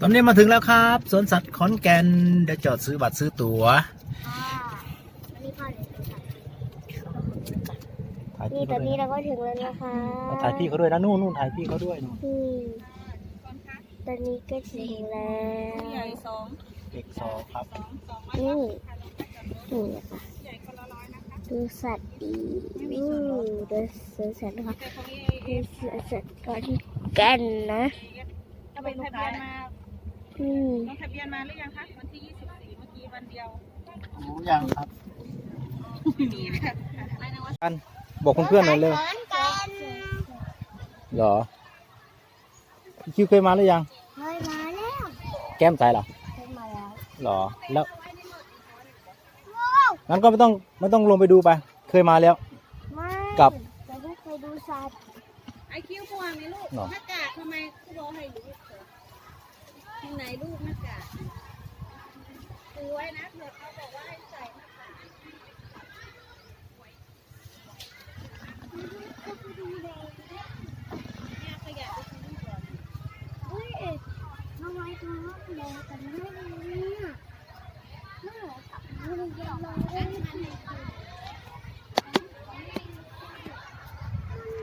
ตอนนี้มาถึงแล้วครับสวนสัตว์ขอนแก่นเดี๋ยวจอดซื้อบัตรซื้อตั๋วค่ะอันนี้พ่อเดี๋ยวจะถ่ายถ่ายนี่พี่ตอนนี้เขาเราก็ถึงแล้วนะคะด้วยถ่ายพี่เขาด้วยนะนู่นนู่นถ่ายพี่เขาด้วยนู่นนี่ตอนนี้ก็ถึงแล้วใหญ่สองเด็กสองครับนี่นี่นะคะดูสัตว์ดีอือดูสวนสัตว์นะคะดูสวนสัตว์ก่อนแก่นนะจะเป็นทะเบียนมา อืมลงทะเบียนมาหรือยังคะวันที่ 24 เมื่อกี้วันเดียวรู้ยังครับมีค่ะอะไรนะวะกันบอกเพื่อนๆหน่อยเร็วขอนแก่นเหรอพี่คิวเคยมาหรือยังเฮ้ยมาแล้ว แก้มใจเหรอเฮ้ยมาแล้วเหรอแล้วงั้นก็ไม่ต้องไม่ต้องลงไปดูไป เคยมาแล้วไม่กลับเราไม่เคยดูสัตว์ไอคิวพวงนี่ลูกหรอหน้ากากทำไมคุณบอกให้ลูกเถอะที่ ไหนลูกหน้ากากถือไว้นะเผื่อเขาบอกว่าให้ใส่หน้ากากเนี่ยขยะไปทิ้งก่อนเฮ้ยทำไมถึงต้องแดงกันไม่รู้เนี่ยน่าสับม่ได้ยินเลย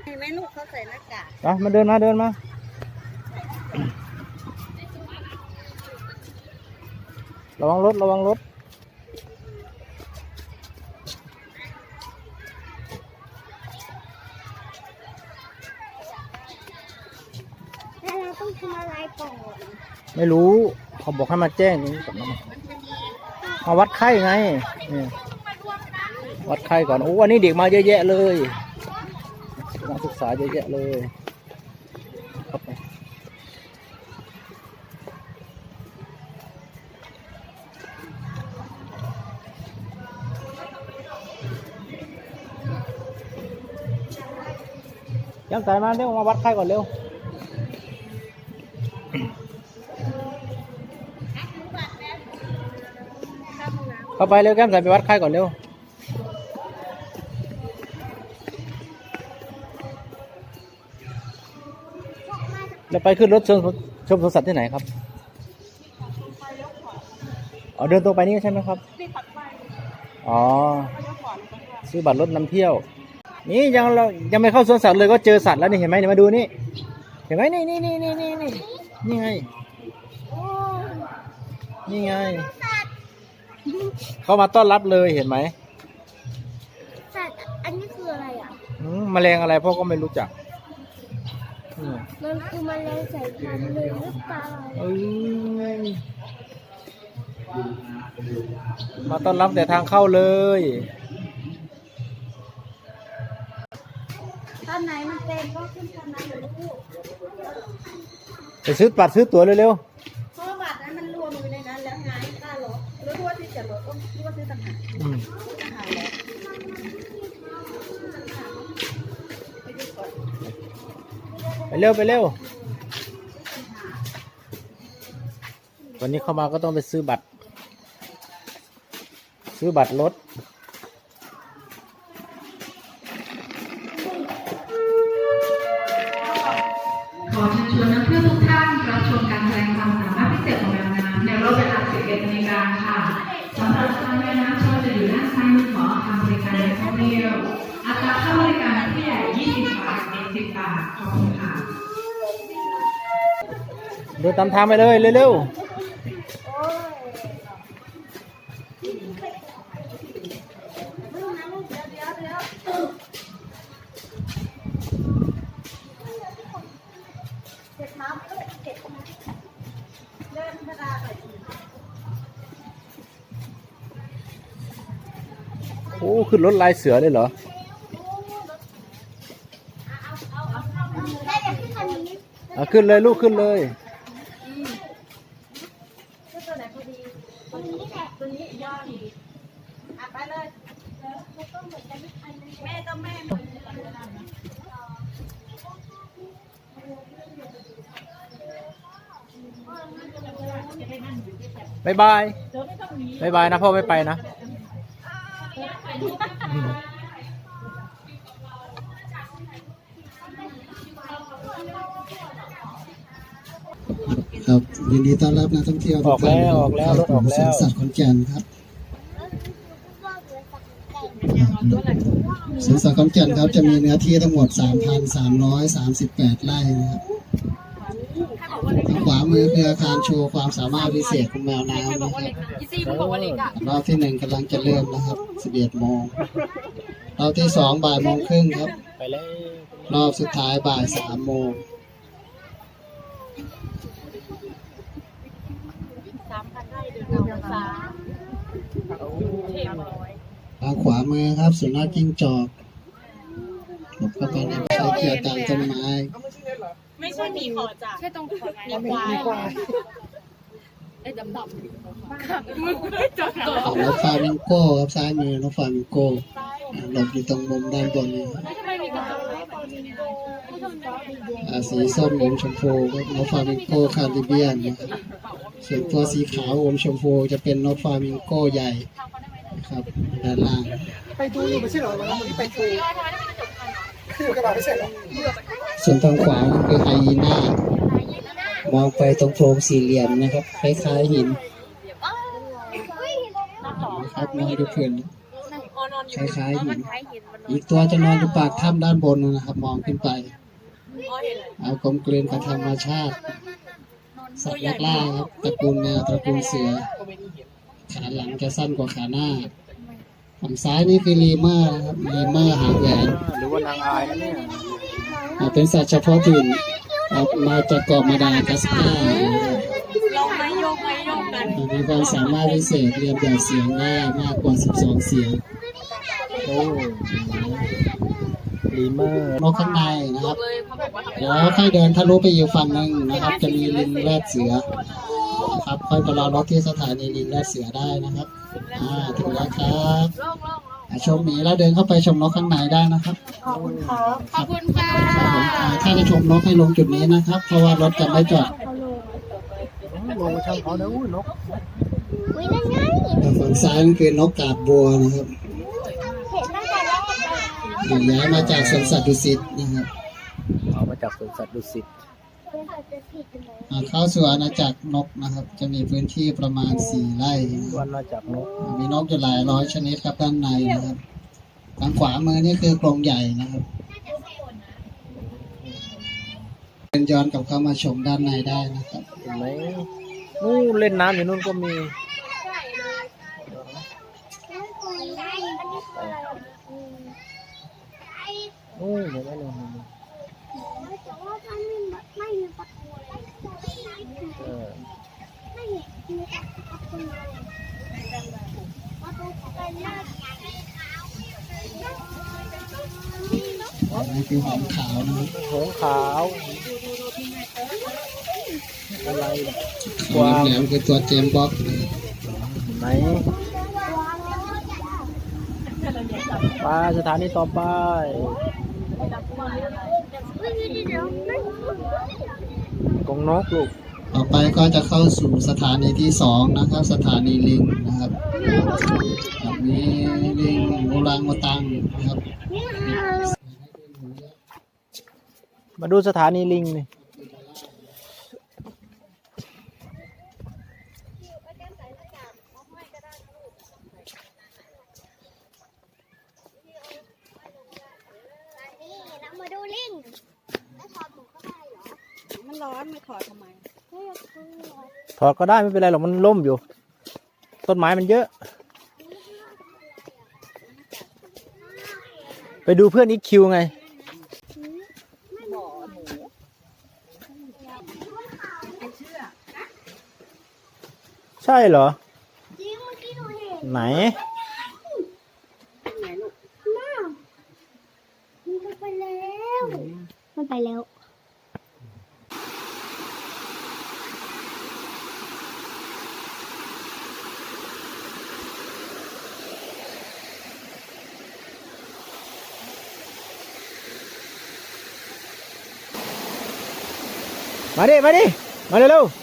เห็นไหมลูกเขาใส่หน้ากากอะมาเดินมาเดินมา ระวังรถ ระวังรถ แล้วเราต้องทำอะไรก่อนไม่รู้ เขาบอกให้มาแจ้งนี้ก่อนนะมาวัดไข้ไงนี่วัดไข้ก่อน โอ้วันนี้เด็กมาเยอะแยะเลยนักศึกษาเยอะแยะเลย ยังสายมาเร็วมาวัดไข้ก่อนเร็วเข้าไปเร็วแก้มใส่ไปวัดไข้ก่อนเร็วแล้วไปขึ้นรถชมชมสวนสัตว์ที่ไหนครับอ๋อเดินตรงไปนี่ใช่ไหมครับ อ๋อ ซื้อบัตรรถนำเที่ยว นี่ยังเรายังไม่เข้าสวนสัตว์เลยก็เจอสัตว์แล้วนี่เห็นไหมเนี่ยมาดูนี่เห็นไหมนี่นี่นี่นี่นี่นี่นี่ไงโอ้นี่ไงเขามาต้อนรับเลยเห็นไหมสัตว์อันนี้คืออะไรอะอืมแมลงอะไรพ่อก็ไม่รู้จักอืมมันคือแมลงสายพันธุ์หนึ่งหรือเปล่าเอ้ยมาต้อนรับแต่ทางเข้าเลย ไหนมันเต็มก็ขึ้นท่านนั้นเลยลูกไปซื้อบัตรซื้อตั๋วเร็วเพราะว่าบัตรนั้นมันรวมอยู่ในนั้นแล้วไงค่ารถหรือว่าที่จะรถก็ที่ว่าซื้อต่างหากๆอืมต่างหากแล้วไปดูก่อนไปเร็วไปเร็ว วันนี้เข้ามาก็ต้องไปซื้อบัตร ซื้อบัตรรถ อเชิญชวนนักเที่ยวทุกท่านรับชมการแสดงความสามารถพิเศษของแมวน้ำในรอบเวลา11นาฬิกาค่ะสำหรับการแมวน้ำโชว์จะอยู่ด้านซ้ายมือของอาคารบริการนักท่องเที่ยวอัตราค่าบริการผู้ใหญ่20 บาทเด็ก10บาทขอบคุณค่ะเดินตามทางไปเลยเร็วลู ขึ้นรถลายเสือเลยเหรอเอาขึ้นเลยลูกขึ้นเลยบายบายบายบายนะพ่อไม่ไปนะ ครับยินดีต้อนรับนักท่องเที่ยวทุออกแล้วออกแล้วรถออกแล้ว สวนสัตว์ขอนแก่นครับสวนสัตว์ขอนแก่นครับจะมีเนื้อที่ทั้งหมด 3,338 ไร่นะครับทาง ขวามือคืออาคารโชว์ความสามารถพิเศษของแมวน้ำนะครับรอบที่หนึ่งกำลังจะเริ่มนะครับ11โมงรอบที่สองบ่ายโมงครึ่งครับรอบสุดท้ายบ่ายสามโมงทางขวามือครับสุนัขจิ้งจอกหลบเข้าไปในใช้เกี่ยวตามต้นไม้ ไม่ใช่หมีขอจ้ะใช่ตรงขอหมีควายไอ้ดำดำมึงไม่จอดของนกฟลามิงโก้ครับซ้ายมือนกฟลามิงโก้อ่าหลบอยู่ตรงมุมด้านบนนี้ครับทำไมมีกระจกอ่าสีส้มอมชมพูครับนกฟลามิงโก้คาริเบียนนะครับส่วนตัวสีขาวอมชมพูจะเป็นนกฟลามิงโก้ใหญ่นะครับด้านล่างไปดูอยู่ไม่ใช่เหรอวันนั้นมันไปดูคือกระบะไม่ใช่เหรอ ส่วนทางขวานั่นคือไฮยีน่ามองไปตรงโพรงสี่เหลี่ยมนะครับคล้ายๆหินนะครับมองดูเพื่อนคล้ายๆหินอีกตัวจะนอนอยู่ปากถ้ำด้านบนนะครับ มองขึ้นไป เอากลมกลืนกับธรรมชาติสัตว์นักล่าครับตระกูลแมวตระกูลเสือ ขาหลังจะสั้นกว่าขาหน้าฝั่งซ้ายนี่คือลีเมอร์ครับลีเมอร์หางแหวนหรือว่านางอายนะเนี่ย เป็นสัตว์เฉพาะถิ่นออกมาจากเกาะมาดากัสการ์ลงไหมโยกไหมโยกกันมีความสามารถพิเศษเรียนแบบเสียงได้มากกว่า 12 เสียงโอ้ลีเมอร์นกข้างในนะครับเดี๋ยวค่อยเดินทะลุไปอยู่ฝั่งหนึ่งนะครับ จะมีลิงแรดเสือนะครับค่อยไปรอรถที่สถานีลิงแรดเสือได้นะครับอ่าถึงแล้วครับอ่า ชมหมีแล้วเดินเข้าไปชมนกข้างในได้นะครับ ขอบคุณค่ะครับผมอ่าถ้าจะชมนกให้ลงจุดนี้นะครับ เพราะว่ารถจะไม่จอดลงไปช่างเขาเนอะอุ้ยนกอุ้ยนั่นไงแต่ฝั่งซ้ายนั่นคือนกกาบบัวนะครับเห็นตั้งแต่แรกเลยย้ายมาจากสวนสัตว์ดุสิตนะครับเอามาจากสวนสัตว์ดุสิต เป็นสัตว์จะผิดเลยอ่าเข้าสู่อาณาจักรนกนะครับ จะมีพื้นที่ประมาณสี่ไร่นะครับวันมาจากนกมีนกอยู่หลายร้อยชนิดครับด้านในนะครับ ทางขวามือนี่คือกรงใหญ่นะครับเป็นย้อนกลับเข้ามาชมด้านในได้นะครับ เห็นไหมนู่นเล่นน้ำอยู่นู่นก็มี นู่นเห็นไหมนู่นนู่นเออ อั นนี้คือหอมขาวนะครับหงขาวอะไรล่ะขาวแหลมๆคือตัวเจมส์บ็อกนะครับไหนไปสถานีต่อไป กรงนกลูกต่อไปก็จะเข้าสู่สถานีที่สองนะครับ สถานีลิงนะครับแบบนี้ลิงโบราณโมตังนะครับ มาดูสถานีลิงนี่นี่เรามาดูลิงแล้วถอดหมวกก็ได้เหรอ มันร้อนไม่ถอดทำไมไม่อยากดูหรอถอดก็ได้ไม่เป็นไรหรอกมันล่มอยู่ ต้นไม้มันเยอะ ไปดูเพื่อนอีกคิวไง ใช่เหรอ จริงเมื่อกี้หนูเห็นไหนน้ามันไปแล้วมันไปแล้ว มาดิ มาดิ มาเร็วๆ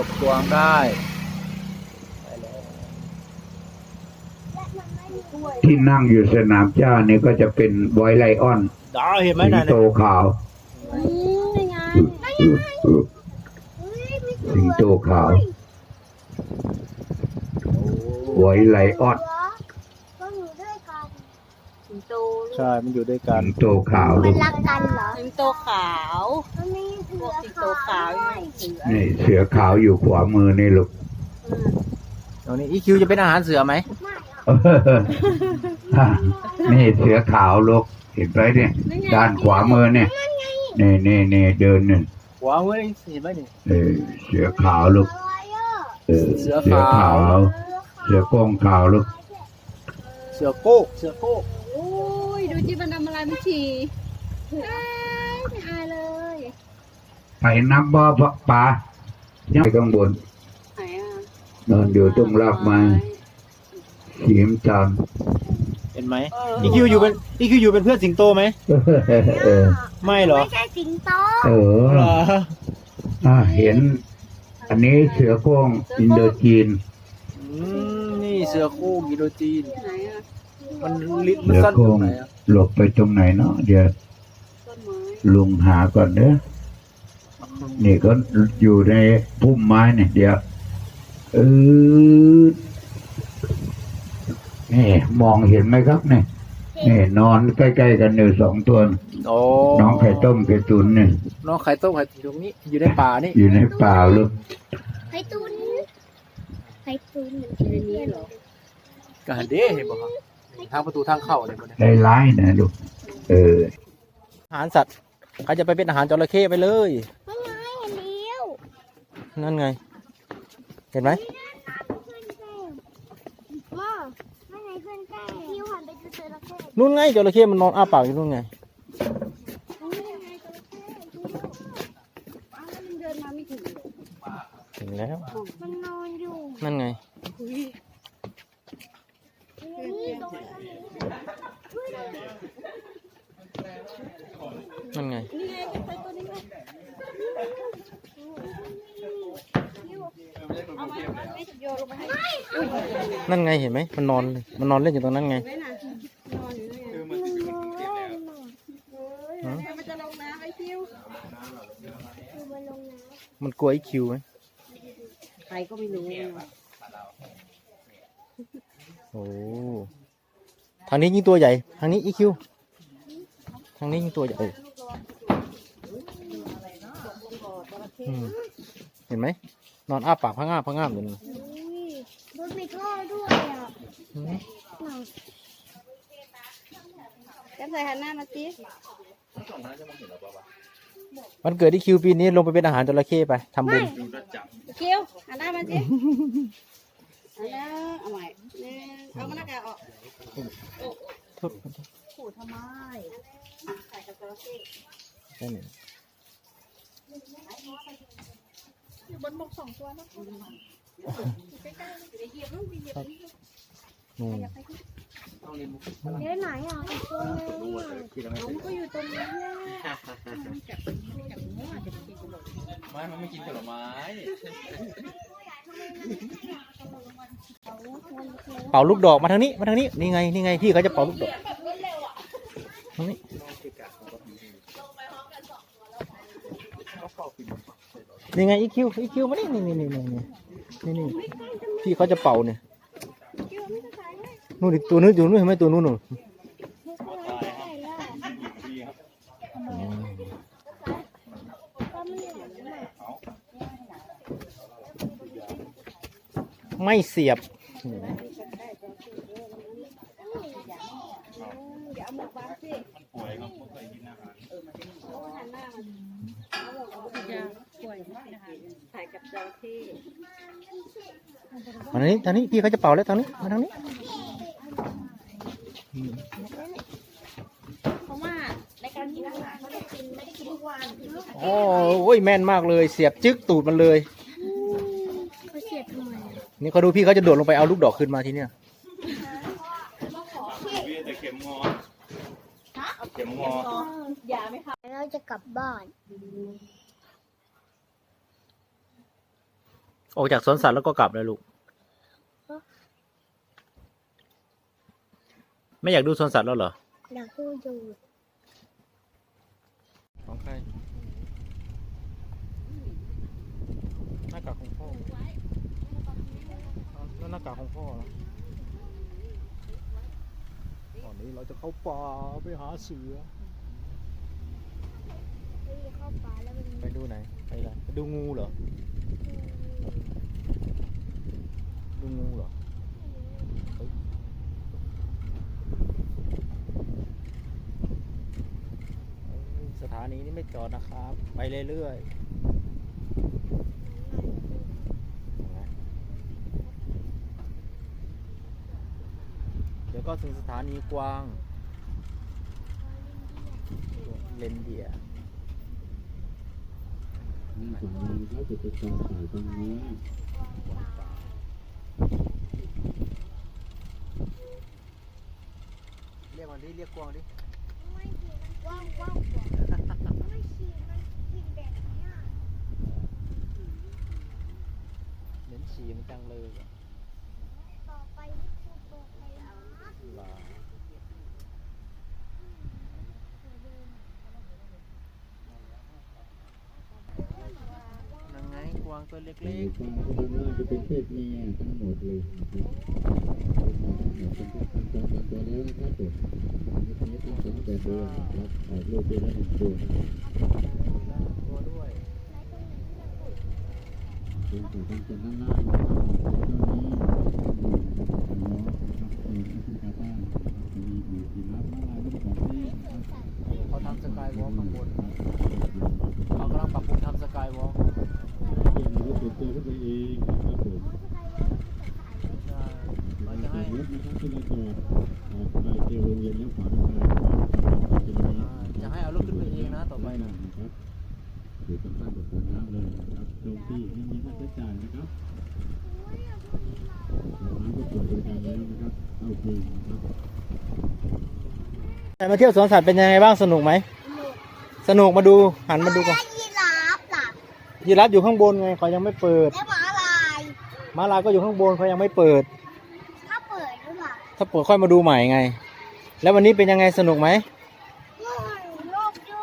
กับกวางได้ไปแล้วที่นั่งอยู่สนามเจ้านี่ก็จะเป็นไวไลออนดาวเห็นไหมสิงน่ะโตขาวอืมนี่ไงสิงโตขาวไวไลออนก็อยู่ด้วยกันสิงโตใช่ มันอยู่ด้วยกัสินงโตขาว มัลูนกรักกันเหรอ สิงโตขาว มันมีเสื พวอกสิงโตขาวอยู่เสือนี่เสือขาวอยู่ขวามือนี่ลูกอืมตรงนี้อีคิวจะเป็นอาหารเสือไหมนี่เสือขาวลูกเห็นไหมเนี่ย ด้านขวามือเนี่ยนี่นี่นี่เดินเนี่ยขวางไว้เห็นไหมนี่เออเสือขาวลูกอะไรอะเออเสืเสืออขาวขาวเสือโก้งขาวลูกเสือโก้เสือโก้โอ้ยดูจิมันทำอะไรไม่ฉี่ไม่อายเลย ไปนับบ่อปลายังไปข้างบนไหนอะนอนอยู่ตรงรากไม้สีมำตาลเห็นไหมเอออีคิวอยู่เป็นอีคิวอยู่เป็นเพื่อนสิงโตไหมเออไม่เหรอไม่ใช่สิงโตเออเหรออ่าเห็น อันนี้เสือโก้งอินโดจีนอืมนี่เสือโคร่งกิโดจีนไหนอะมันลิ้นมันเสือสั้นตโก้รงงไหนอะหลบไปตรงไหนเนาะเดี๋ยวต้นไม้ลุงหาก่อนเด้อ นี่ก็อยู่ในพุ่มไม้เนี่ยเดี๋ยวเออนี่มองเห็นไหมครับเนี่ยนี่นอนใกล้ๆกันอยู่สองตัวโอ้น้องไข่ต้มไข่ตุนเนี่ยน้องไข่ต้มไข่ตรงนี้ อยู่ในป่านี่ อยู่ในป่าลูกไข่ตุนไข่ตุนเหมือนที่นี่เหรอกหันเด้เห็นบ่ครับทางประตูทางเข้าเลยบ่เนี่ยได้ร้ายนะลูกเอออาหารสัตว์ใครจะไปเป็นอาหารจระเข้ไปเลย ไม่ไงเห็นเดียว นั่นไง เห็นไหมพ่อไม่ไงเพื่อนแกล้งคิวหันไปเจอจระเข้นู่นไงจระเข้มันนอนอ้าปากอยู่นู่นไงถึงแล้ว มันนอนอยู่ นั่นไงนั่นไงเอาไว้เอาไว้ไม่โย นลงไปให้นั่นไงเห็นไหมมันนอนเลยมันนอนเล่นอยู่ตรงนั้นไงไว้น่ะนอนอยู่นี่ไงมันนอนฮะเดี๋ยวมันจะลงน้ำไอ้คิวคือมันลงน้มันกลัวไอ้คิวไหมใครก็ไม่รู้เนี่ยโอ้ทางนี้ยิงตัวใหญ่ ทางนี้อีคิวทางนี้ยิงตัวใหญ่เอออืมเห็นไหมนอนอ้าปากพังงาบพังงาบอยู่นี่ำอุ้ยรถมีท่อด้วย อะอืมหนังแกใส่หันหน้ามาสิวันเกิดอีคิวปีนี้ลงไปเป็นอาหารจระเข้ไปทำบุญคิวหันหน้ามาสิหันหน้าเอาใหม่หนึ่งเอามาหน้ากากออกโทษขู่ทำไมใส่กับจระเข้ได้ไหมอยู่บนบกสองตัวนะ อืมเดี๋ยวไหนอะอีกตัวนึงอะมันก็อยู่ตรงนี้แหละไม่มันไม่กินผลไม้ เป่าลูกดอกมาทางนี้ มาทางนี้ นี่ไง นี่ไง พี่เขาจะเป่าลูกดอกทางนี้นี่ไงอีคิวอีคิวมานี่นี่นี่นี่นี่นี่พี่เขาจะเป่าเนี่ย นู่นอีกตัวนู้นอยู่นู่นเห็นไหมตัวนู้นนู่นไม่เสียบอย่าเอาหมวกบังสิเอาหันหน้ามาเอาหมวกเอาจะป่วยนะคะถ่ายกับจระเข้มาทางนี้ทางนี้พี่เขาจะเป่าแล้วทางนี้มาทางนี้ เพราะว่าในการกินอาหารเขาได้กิน ไม่ได้กินทุกวันโอ้ยแม่นมากเลย เสียบจึ๊กตูดมันเลย เขาเสียบทำไมอะนี่เขาดูพี่เขาจะโดดลงไปเอาลูกดอกขึ้นมาทีเนี้ยเอาเข็มงออย่าไหมคะเราจะกลับบ้าน ออกจากสวนสัตว์แล้วก็กลับเลยลูก ไม่อยากดูสวนสัตว์แล้วเหรอ อยากดูอยู่ ของใครหน้ากากของพ่อแล้วหน้ากากของพ่อเหรอตอนนี้เราจะเข้าป่าไปหาเสือ เข้าป่าแล้วมันไปดูไหน ไปไหนไปดูงูเหรอ ดูงูเหรอเฮ้ยเอ้ยสถา นีนี้ไม่จอดนะครับ ไปเรื่อยๆ เดี๋ยวก็ถึงสถานีกวาง เลนเดียนี่ฝั่งนี้เขาจะเป็นกองถ่ายตรงนี้เรียกมันดิเรียกกวางดิไม่ขี่มันกว้างกว้างกว่า ไม่ขี่มันขี่แบบเนี้ยเหม็นฉี่มันจังเลยอะต่อไปนี่คือโบกไปนะลานังไงกวางตัวเล็กกวางก็ดูว่าจะเป็นเพศเมียทั้งหมดเลยนะครับเป็นพวกพันตัวพันตัวแล้วนะครับผมอันนี้ตั้งสองแต่เดิมครับออกลูกไปแล้วหนึ่งตัวตัวด้วยเป็นตัวตั้งแต่ด้านล่างนะครับตัวนี้เป็นน้องนะครับเป็นที่กาต้ามีอยู่ที่รับมาลายรูปแบบนี้นะครับเขาทำสกายวอล์กข้างบน มาเที่ยวสวนสัตว์เป็นยังไงบ้างสนุกไหม สนุกมาดูหันมาดูก่อนยีราฟล่ะยีราฟอยู่ข้างบนไงเขายังไม่เปิดและหมาลายม้าลายก็อยู่ข้างบนเขายังไม่เปิด ถ้าเปิดหรือเปล่าถ้าเปิดค่อยมาดูใหม่ไง แล้ววันนี้เป็นยังไงสนุกไหมนู่นโลกยุ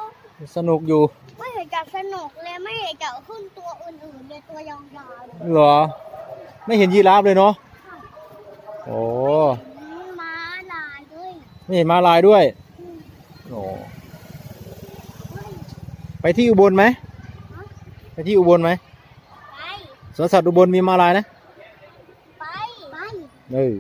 สนุกอยู่ ไม่เห็นจะสนุกเลยไม่เห็นจะขึ้นตัวอื่นๆเลยตัวยาวๆเลยเหรอ ไม่เห็นยีราฟเลยเนาะโอ้ม้าลายด้วยไม่เห็นม้าลายด้วย โอ้ไปที่อุบลไหมไปที่อุบลไหมไปสวนสัตว์อุบลมีม้าลายนะ ไป ไป เออ